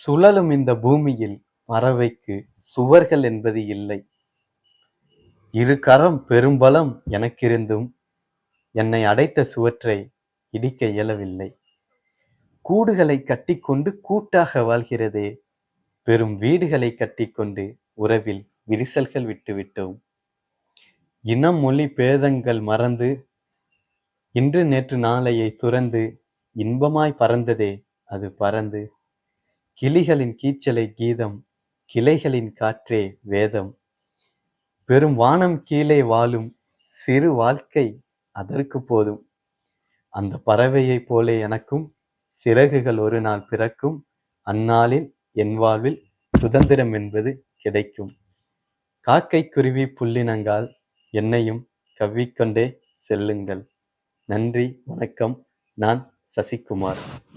சுழலும் இந்த பூமியில் பறவைக்கு சுவர்கள் என்பது இல்லை. இரு கரம் பெரும்பலம் எனக்கிருந்தும் என்னை அடைத்த சுவற்றை இடிக்க இயலவில்லை. கூடுகளை கட்டிக்கொண்டு கூட்டாக வாழ்கிறதே பெரும் வீடுகளை கட்டிக்கொண்டு உறவில் விரிசல்கள் விட்டுவிட்டோம். இனம் மொழி பேதங்கள் மறந்து இன்று நேற்று நாளையை துறந்து இன்பமாய் பறந்ததே அது பறந்து கிளிகளின் கீச்சலை கீதம் கிளைகளின் காற்றே வேதம். பெரும் வானம் கீழே வாழும் சிறு வாழ்க்கை அதற்கு போதும். அந்த பறவையைப் போலே எனக்கும் சிறகுகள் ஒரு நாள் பிறக்கும். அந்நாளில் என் வாழ்வில் சுதந்திரம் என்பது கிடைக்கும். காக்கை குருவி புள்ளினங்கால் என்னையும் கவ்விக்கொண்டே செல்லுங்கள். நன்றி வணக்கம். நான் சசிகுமார்.